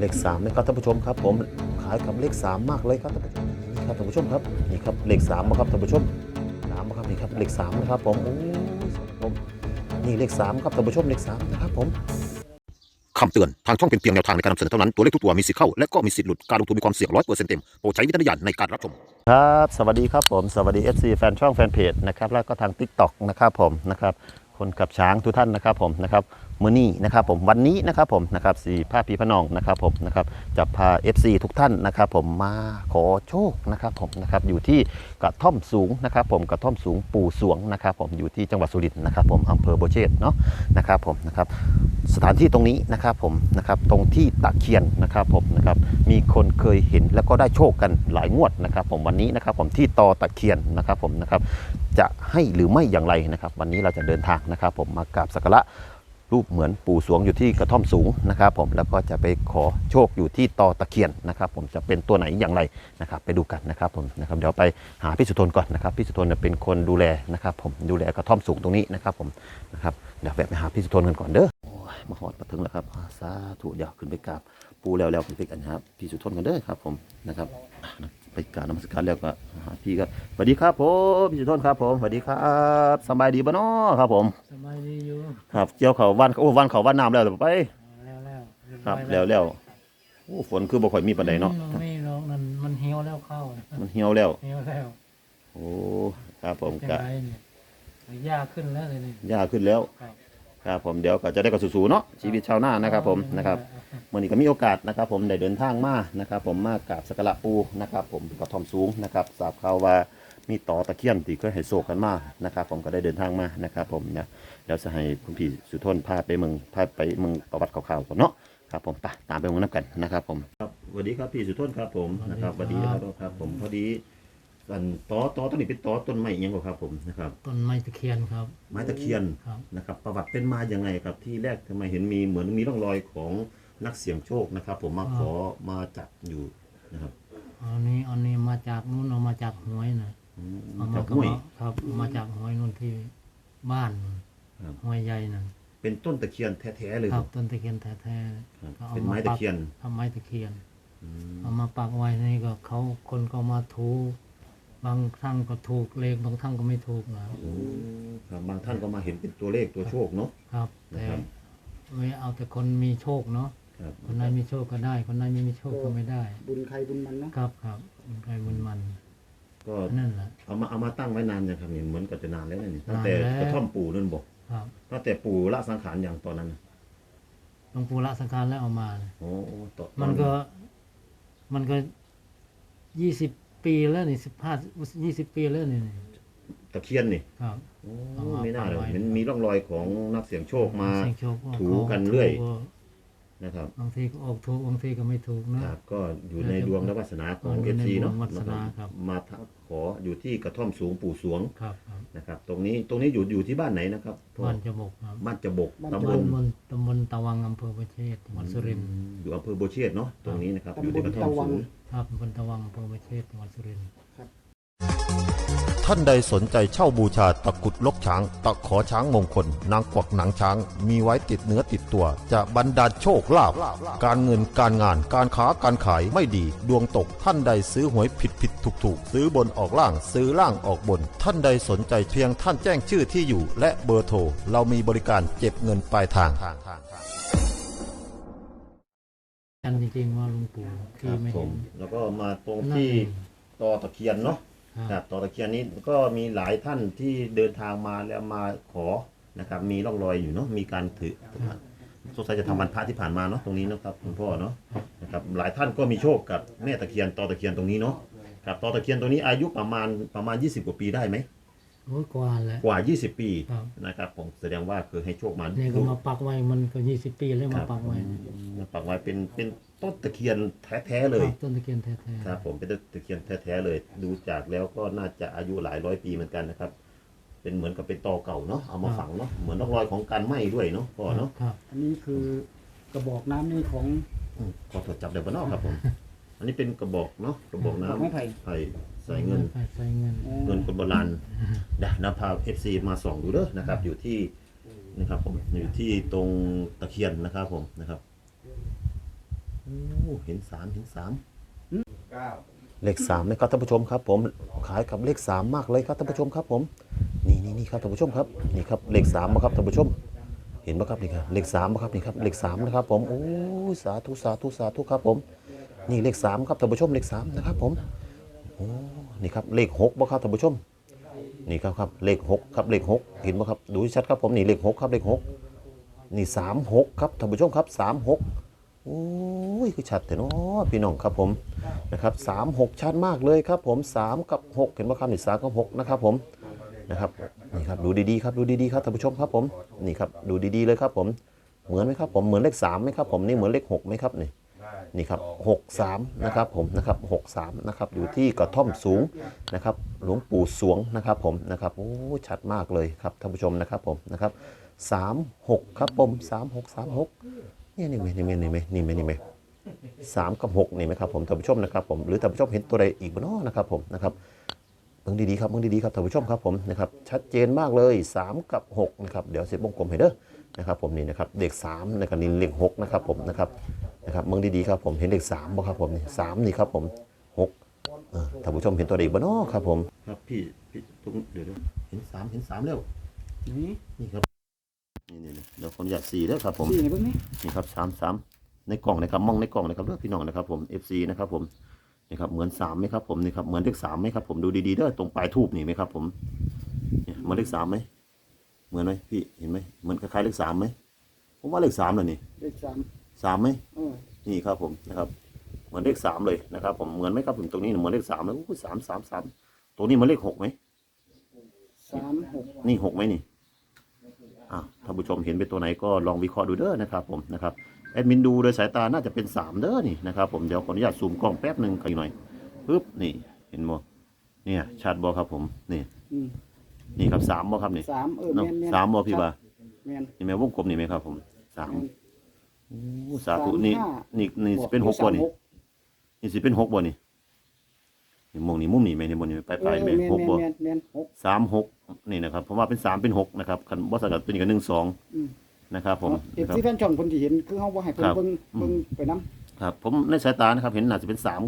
เลขสามนะครับท่านผู้ชมครับ ผมขายกับเลขสามมากเลยครับท่านผู้ชมนี่ครับท่านผู้ชมครับนี่ครับเลขสามนะครับท่านผู้ชมสามนะครับนี่ครับเลขสามนะครับผมโอ้ยผมนี่เลขสามครับท่านผู้ชมเลขสามนะครับผมคำเตือนทางช่องเป็นเพียงแนวทางในการนำเสนอเท่านั้นตัวเลขทุกตัวมีสิทธิ์เข้าและก็มีสิทธิ์หลุดการลงทุนมีความเสี่ยงร้อยเปอร์เซ็นต์เต็มโปรดใช้วิจารณญาณในการรับชมครับสวัสดีครับผมสวัสดี FC แฟนช่องแฟนเพจนะครับแล้วก็ทาง TikTok นะครับผมนะครับคนกับช้างทุกท่านนะครับผมนะครับ มื้อนี้นะครับผมวันนี้นะครับผมนะครับสี่ภาพพีพนองนะครับผมนะครับจะพา FC ทุกท่านนะครับผมมาขอโชคนะครับผมนะครับอยู่ที่กระท่อมสูงนะครับผมกระท่อมสูงปู่สวงนะครับผมอยู่ที่จังหวัดสุรินทร์นะครับผมอำเภอโบเชษฐ์เนาะนะครับผมนะครับสถานที่ตรงนี้นะครับผมนะครับตรงที่ตะเคียนนะครับผมนะครับมีคนเคยเห็นแล้วก็ได้โชคกันหลายงวดนะครับ ผมวันนี้นะครับผมที่ตอตะเคียนนะครับผมนะครับจะให้หรือไม่อย่างไรนะครับ วันนี้เราจะเดินทางนะครับ ผมมากราบสักการะ รูปเหมือนปู่สวงอยู่ที่กระท่อมสูงนะครับผมแล้วก็จะไปขอโชคอยู่ที่ตอตะเคียนนะครับ ผมจะเป็นตัวไหนอย่างไรนะครับไปดูกันนะครับผมนะครับเดี๋ยวไปหาพี่สุทนก่อนนะครับพี่สุทนเป็นคนดูแลนะครับ ผมดูแลกระท่อมสูงตรงนี้นะครับผมนะครับเดี๋ยวแวะไปหาพี่สุทนกันก่อนเด้อโอ้ยมาหอดมาถึงแล้วครับสาธุเดี๋ยวขึ้นไปกราบปูแล้วแล้วขึ้นไปกันครับพี่สุทนกันเด้อครับผมนะครับ ไปกราบนมัสการแล้วก็หาพี่ก็สวัสดีครับผมพี่สุทนครับผมสวัสดีครับสบายดีบ่น้อครับ ผมสบายดีอยู่ครับเกี่ยวเขาวันโอ้วันเขาวันน้ำแล้วเหรอไปแล้วแล้วเยครับอยแล้วแล้วโอ้ฝนคือบ่ค่อยมีปานใดเนาะอืมไม่หรอกนั่นมันเหี่ยวแล้วเข้ามันเหี่ยวแล้วเหี่ยวแล้วโอ้ครับผมเป็นก็ไรเนี่ยยากขึ้นแล้วเลยนี่ยากขึ้นแล้ว ครับผมเดี๋ยวก็จะได้กับสู้ๆเนาะชีวิตชาวนานะครับผมนะครับวันนี้ก็มีโอกาสนะครับ ผมได้เดินทางมานะครับ ผมมากราบสักการะปูนะครับ ผมกระท่อมสูงนะครับทราบข่าวว่ามีต่อตะเคียนที่เคยให้โศกกันมานะครับ ผมก็ได้เดินทางมานะครับ ผมนะเดี๋ยวจะให้คุณพี่สุทนพาไปเมืองพาไปเมืองประวัติข่าวๆก่อนเนาะครับผมไปตามไปเมืองน้ำกันนะครับ ผมครับสวัสดีครับพี่สุทนครับผมนะครับสวัสดีครับครับ ผมพอดี อันต่อต่อต้นนี้เป็นต่อต้นไม้อิหยังบ่ครับผมนะครับต้นไม้ตะเคียนครับ ไม้ตะเคียนครับ นะครับ ประวัติเป็นมาอย่างไงครับ ที่แรกทำไมเห็นมีเหมือนมีร่องรอยของนักเสี่ยงโชคนะครับ ผมมาขอมาจับอยู่นะครับอันนี้อันนี้มาจากนู้นเอามาจากหวยนะอืมเอาจามากห้วย ครับเอามาจากหวยนู่นที่บ้านครับ หวยใหญ่นั่นเป็นต้นตะเคียนแท้ๆเลยครับต้นตะเคียนแท้ครับๆก็อาเป็นไม้ตะเคียน ปักทำไม้ตะเคียน อืมเอามาปักไว้นี่ก็เขาคนก็มาถู บางครั้งก็ถูกเลขบางครั้งก็ไม่ถูกนะโอ้ครับบางท่านก็มาเห็นเป็นตัวเลขตัวโชคเนาะ ครับ แต่นะครับ ไม่เอาแต่คนมีโชคเนาะครับคนไหนมีโชคก็ได้ คนไหนไม่มีโชคก็ไม่ได้ บุญใครบุญมันเนาะครับครับบุญใครบุญมันก็นั่นแหละ เอามาเอามาตั้งไว้นานยังครับนี่เหมือนกับจะนานแล้วนี่ตั้งนานแต่แล้ว กระท่อมปู่นั่นบอกครับตั้งแต่ปู่ละสังขารอย่างตอนนั้นน่ะหลวงปู่ละสังขารแล้วเอามาเนี่ยโอ้ตอมันก็ มันก็ยี่สิบ ปีแล้วนี่สิบห้ายี่สิบปีแล้วนี่ตะเคียนนี่ครับ โอ้เอามาไม่น่าเลยปักไว้มันมีร่องรอยของนักเสี่ยงโชคมา เสี่ยงโชคถูกันเรื่อยถู นะครับบางทีก็ออกถูกบางทีก็ไม่ถูกเนอะครับก็อยู่ในดวงและวาสนาของอยู่เอฟในซีเนาะดวงวาสนาครับ มาทักขออยู่ที่กระท่อมสูงปู่สวงครับครับนะครับ ตรงนี้ตรงนี้อยู่อยู่ที่บ้านไหนนะครับพ่อบ้านจบกครับบ้านจะบก ตำบตำลบลตำบลตะวังอำเภอประเชษจังหวัดสุรินทร์อยู่อำเภอโบวเชษฐ์เนาะตรงนี้นะครับอยู่ตำบในลกระท่อมตะวัสูงงครับตำบลตะวังอำเภอประเชษจังหวัดสุรินทร์ ท่านใดสนใจเช่าบูชาตะกรุดลกช้าง ตะขอช้างมงคล นางกวักหนังช้าง มีไว้ติดเนื้อติดตัว จะบรรดาลโชคลาภการเงินการงานการค้าการขายไม่ดี ดวงตกท่านใดซื้อหวยผิดผิดถูกถูกซื้อบนออกล่างซื้อล่างออกบน ท่านใดสนใจเพียงท่านแจ้งชื่อที่อยู่ และเบอร์โทรเรามีบริการเก็บเงินปลายทางกันจริงๆว่าหลุงปู่คที่รับไม่ผเห็มน แล้วก็มาตรงนั่นที่เองตอตะเคียนเนาะ ครับบตอตะเคียนนี้ก็มีหลายท่านที่เดินทางมาแล้วมาขอนะครับ มีร่องรอยอยู่เนาะมีการถือสงสัยจะทำวันพระที่ผ่านมาเนาะตรงนี้นะครับคุณพ่อเนาะนะครับหลายท่านก็มีโชคกับแม่ตะเคียนตอตะเคียนตรงนี้เนาะครับตอตะเคียนตรงนี้อายุประมาณประมาณ 20 กว่าปีได้ไหม กว่าแล้วกว่า 20 ปีครับ นะครับผมแสดงว่าเคยให้โชคมาเนี่ยก็มาปักไว้มันก็ยี่สิบปีแล้วคมารับปักไว้มาปักไว้เป็นเป็นต้นตะเคียนแท้ๆเลยครับต้นตะเคียนแท้ๆ ครับผมเป็นต้นตะเคียนแท้ๆเลย ดูจากแล้วก็น่าจะอายุหลายร้อยปีเหมือนกันนะครับ เป็นเหมือนกับเป็นตอเก่าเนาะเอามาฝังเนาะเหมือนร่องรอยของการไหม้ด้วยเนาะพ่อเนาะครับ อันนี้คือกระบอกน้ำนี่ของ อืมขอตรวจจับเดี๋ยวบ้านนอกครับผม อันนี้เป็นกระบอกเนาะกระบอกดอกน้ำไม้ไผ่ ไผ่ ใส่เงิน ใส่เงินอ๋อเงินคนโบราณเดี๋ยวนำพาเอฟซีมาส่องดูเด้อนะครับ อยู่ที่นะครับผมอยู่ที่ตรงตะเคียนนะครับผมนะครับโอ้โอ้เห็นสามเห็นสามเลขสามไหมครับท่านผู้ชมครับ ผมขายกับเลขสามมากเลยครับท่านผู้ชมครับ ผมนี่นี่นี่ครับท่านผู้ชมครับนี่ครับเลขสามบ่ครับท่านผู้ชม เห็นไหมครับนี่ครับเลขสามบ่ครับนี่ครับเลขสามนะครับ ผมโอ้ยสาธุสาธุสาธุครับ ผม นี่เลขสามครับท่านผู้ชมเลขสามนะครับ ผมโอ้ นี่ครับเลขหกบ่ครับท่านผู้ชมนี่ครับครับเลขหกครับเลขหกเห็นไหมครับดูชัดครับผมนี่เลขหกครับเลขหกนี่สามหกครับท่านผู้ชมครับสามหกโอ้ยคือชัดแต่เนาะพี่น้องครับผมนะครับสามหกชัดมากเลยครับผมสามกับหกเห็นไหมครับนี่สามกับหกนะครับผมนะครับนี่ครับดูดีๆครับดูดีๆครับท่านผู้ชมครับผมนี่ครับดูดีๆเลยครับผมเหมือนไหมครับผมเหมือนเลขสามไหมครับผมนี่เหมือนเลขหกไหมครับนี่ นี่ครับหกสามนะครับผมนะครับหกสามนะครับอยู่ที่กระท่อมสูงนะครับ หลวงปู่สวงนะครับผมนะครับโอ้ชัดมากเลยครับท่านผู้ชมนะครับผมนะครับสามหกครับผมสามหกสามหกเนี่ยนี่ไหมนี่ไหมนี่ไหมนี่ไหมนี่ไหมสามกับหกนี่ไหมครับผมท่านผู้ชมนะครับผมหรือท่านผู้ชมเห็นตัวใดอีกบ้างนะครับผมนะครับเบิ่งดีๆครับเบิ่งดีๆครับท่านผู้ชมครับผมนะครับชัดเจนมากเลยสามกับหกนะครับเดี๋ยวเสร็จวงกลมให้เด้อนะครับผมนี่นะครับเด็กสามนะครับนี่เลขหกนะครับผมนะครับ นะครับเมืองดีๆครับผมเห็นเลขสามบ่ครับผมนี่สามนี่ครับผมหกเออท่านผู้ชมเห็นตัวเด็กบ่เนาะครับผมครับพี่พี่ตรงเดี๋ยวๆเห็นสามเห็นสามแล้วนี่นี่ครับนี่นี่นี่เดี๋ยวขออนุญาตสี่แล้วครับผมสี่ในเบื้องนี้นี่ครับสามสามในกล่องนะครับมองในกล่องนะครับเด้อพี่น้องนะครับผม FC นะครับผมนี่ครับเหมือนสามไหมครับผมนี่ครับเหมือนเลขสามไหมครับผมดูดีๆเด้อตรงปลายทูบนี่ไหมครับผมเนี่ยเหมือนเลขสามไหมเหมือนไหมพี่เห็นไหมเหมือนคล้ายๆเลขสามไหมผมว่าเลขสามเลยนี่เลขสาม สามไหมเออนี่ครับผมนะครับ เหมือนเลขสามเลยนะครับ ผมเหมือนไหมครับผมตรงนี้เหมือนเลขสามแล้วอู้สามสามสามตรงนี้เหมันเลขหกไหมสามหกนี่หกไหมนี่อะท่านผู้ชมเห็นเป็นตัวไหนก็ลองวิเคราะห์ดูเด้อนะครับ ผมนะครับแอดมินดูโดยสายตาน่าจะเป็นสามเด้อนี่นะครับ ผมเดี๋ยวขออนุญาตซูมกล้องแป๊บหนึ่งอีกหน่อยปึ๊บนี่เห็นบ่เนี่ยชัดบ่ครับผมนี่อืมนี่ครับสามบ่ครับนี่สามเออเนาะแม่นแม่นสามบ่พี่บ่าแม่นนี่แม่วงกลมนี่ไหมครับ ผมสามแม่น โอ้สาธุนี่สามห้านี่นี่สิเป็นหกบ่นี่นี่สิเป็นหกบ่นี่นี่มองนี่มุมนี่ไหมนี่มุมนี่ไปเอไปอไหมแม่นหกบ่แม่นแม่นหกสามหกนี่นะครับผมว่าเป็นสามเป็นหกนะครับคันบ่สกัดตัวนี้ก็หนึ่งสองอืมนะครับ ผมเอฟนะครับซีแฟนช่องคนที่เห็นคือเฮาบ่ให้เพิ่นครับเบิ่งอืมเบิ่งไปนํครับ ผมในสายตานะครับ เห็นน่าจะเป็นสาม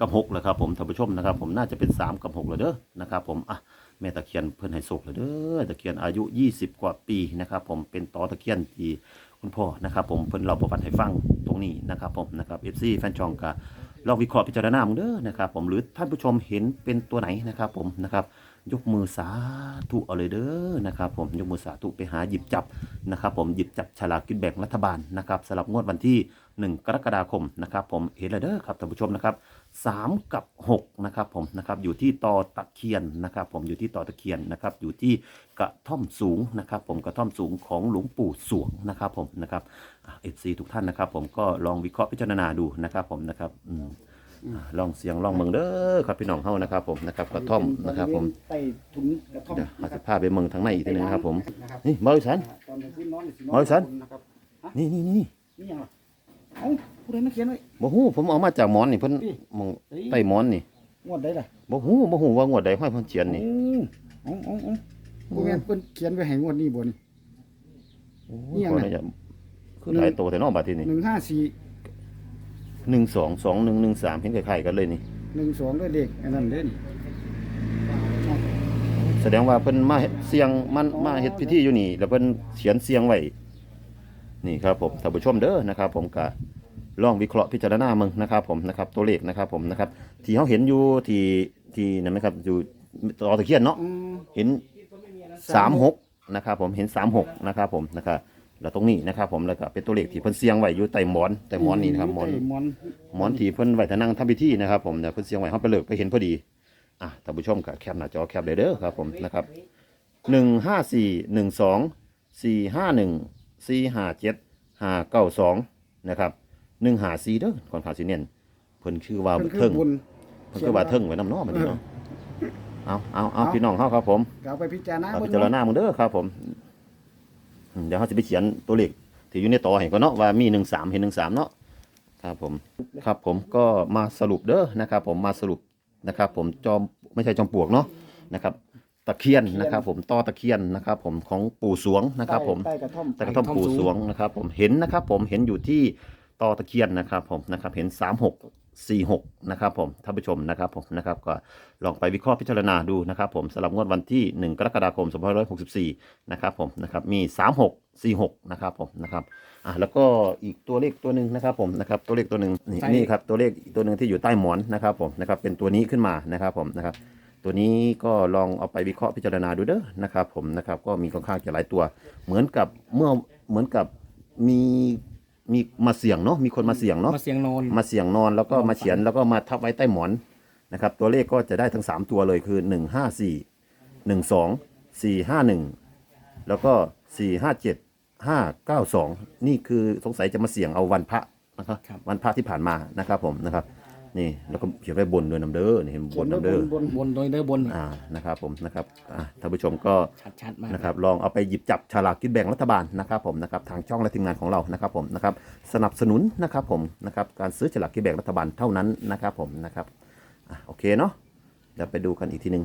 กับหกแหละครับผมท่านผู้ชมนะครับ ผมน่าจะเป็นสามกับหกเลยเด้อนะครับผมอะแม่ตะเคียนเพิ่นให้โศกเลยเด้อตะเคียนอายุ20กว่าปีนะครับ ผมเป็นตอตะเคียนที่ คุณพ่อนะครับผมเพิ่นเล่าประวัติให้ฟังตรงนี้นะครับผมนะครับเอฟซีแฟนช่องก็ลองวิเคราะห์พิจารณามึงเด้อนะครับผมหรือท่านผู้ชมเห็นเป็นตัวไหนนะครับผมนะครับ ยกมือสาธุเอาเลยเด้อนะครับผมยกมือสาธุไปหาหยิบจับนะครับผมหยิบจับฉลากกินแบ่งรัฐบาลนะครับสำหรับงวดวันที่ 1 กรกฎาคมนะครับผมเห็นแล้วเด้อครับท่านผู้ชมนะครับ3 กับ 6 นะครับผมนะครับอยู่ที่ตอตะเคียนนะครับผมอยู่ที่ตอตะเคียนนะครับอยู่ที่กระท่อมสูงนะครับผมกระท่อมสูงของหลวงปู่สวงนะครับผมนะครับเอฟซีทุกท่านนะครับผมก็ลองวิเคราะห์พิจารณาดูนะครับผมนะครับอืม ลองเสียงลองเมืองเด้อครับพี่น้องเฮานะครับผมนะครับกระท่อมนะครับผมใต้ถุนกระท่อมเดี๋ยวอาจจะพาไปเมืองทางในอีกทีหนึงนะครับผมนะครับนี่บริสันอ่าตอนกลางคืนนอนนี่สิหมอวิสัน นะครับฮะนี่นี่นี่นี่ยังล่ะเอ้าผู้ใดมาเขียนไว้ บ่ฮู้ผมเอามาจากหมอนนี่เพิ่นนี่ หมองใต้หมอนนี่งวดใดล่ะบ่ฮู้บ่ฮู้ว่างวดใดห้อยเพิ่นเขียนนี่โอ้โอ้โอ้โอ้บ่แม่นเพิ่นเขียนไว้ให้งวดนี้บ่นี่ นี่ยังขอไงอนุญาตคือหลายตัวแต่เนอกบัดทีนี่154 หนึ่งสองสองหนึ่งหนึ่งสามเห็นคล้ายๆกันเลยนี่12ด้วยเลขอันนั้นเด้นี่แสดงว่าเพิ่นมาเฮ็ดเสียงมันมาเฮ็ดพิธีอยู่นี่ แล้วเพิ่นเขียนเสียงไว้นี่ครับผมท่านผู้ชมเด้อนะครับ ผมก็ลองวิเคราะห์พิจารณามึงนะครับ ผมนะครับ ตัวเลขนะครับ ผมนะครับ ที่เขาเห็นอยู่ที่ที่นั่นไหมครับอยู่ต่อตะเคียนเนาะอืมเห็นสามหกนะครับ ผมเห็นสามหกนะครับ ผมนะครับ แล้วตรงนี้นะครับ ผมแล้วก็เป็นตัวเลขที่เพิ่นเสียงไว้อยู่ใต้หมอนใต้หมอนนี่นะครับหมอนใต้หมอนหมอนที่เพิ่นไว้ทนั่งทำพิธีนะครับ ผมเนี่ยเพิ่นเสียงไว้เฮาไปเลิกไปเห็นพอดีอะท่านผู้ชมก็แคปหน้าจอแคปเลยเด้อครับผมนะครับหนึ่งห้าสี่หนึ่งสองสี่ห้าหนึ่งสี่ห้าเจ็ดห้าเก้าสองนะครับหนึ่งหาสี่เด้อก่อนขาสีเนียนเพิ่นคือว่าเพิ่นคืเทิองบุญเพิ่นคือว่าเทิงไว้น้ำเนอมันนี่เนาะเอาเอาเอาเอาพี่น้องเฮาครับผมก็เอาไปพิจารณาเอาเบิ่พิงจารเนาะ ณามึงเด้อครับผมอืม เดี๋ยวเขาจะไปเขียนตัวเลขที่อยู่ในต่อให้ก็เนาะว่ามีหนึ่งสามเห็นหนึ่งสามเนาะครับผมครับผมก็มาสรุปเด้อนะครับผมมาสรุปนะครับผมจอมไม่ใช่จอมปลวกเนาะนะครับตะเคียนนะครับผมต่อตะเคียนนะครับผมของปู่สวงนะครับผมใต้กระท่อมแต่กระท่อมปู่สวงนะครับผมเห็นนะครับผมเห็นอยู่ที่ ตอตะเคียนนะครับผมนะครับเห็น 3646นะครับผมท่านผู้ชมนะครับผมนะครับก็ลองไปวิเคราะห์พิจารณาดูนะครับผมสำหรับงวดวันที่ 1 กรกฎาคม2564นะครับผมนะครับมี 3646นะครับผมนะครับอะแล้วก็อีกตัวเลขตัวหนึ่งนะครับผมนะครับตัวเลขตัวหนึ่งนี่ใต้นี่ครับตัวเลขอีกตัวหนึ่งที่อยู่ใต้หมอนนะครับผมนะครับเป็นตัวนี้ขึ้นมานะครับผมนะครับตัวนี้ก็ลองเอาไปวิเคราะห์พิจารณาดูเด้อนะครับผมนะครับก็มีค่อนข้างจะหลายตัว เหมือนกับเมื่อเหมือนกับมี มีมาเสี่ยงเนาะมีคนมาเสี่ยงเนาะมาเสียงนอนมาเสี่ยงนอนแล้วก็มาเขียนแล้วก็มาทับไว้ใต้หมอนนะครับ ตัวเลขก็จะได้ทั้ง3ตัวเลยคือ1 5 4 1 2 4 5 1แล้วก็4 5 7 5 9 2นี่คือสงสัยจะมาเสี่ยงเอาวันพระนะครับ ครับ วันพระที่ผ่านมานะครับผมนะครับ นี่แล้วก็เขียนไว้บนด้วยน้ำเด้อนี่เห็นบนน้ำเด้อบนบนโดยเด้อบน อ่านะครับผมนะครับอ่าท่านผู้ชมก็ชัดๆมากนะครับลองเอาไปหยิบจับฉลากกินแบ่งรัฐบาลนะครับผมนะครับทางช่องและทีมงานของเรานะครับผมนะครับสนับสนุนนะครับผมนะครับการซื้อฉลากกินแบ่งรัฐบาลเท่านั้นนะครับผมนะครับอะโอเคเนาะเดี๋ยวไปดูกันอีกทีหนึ่ง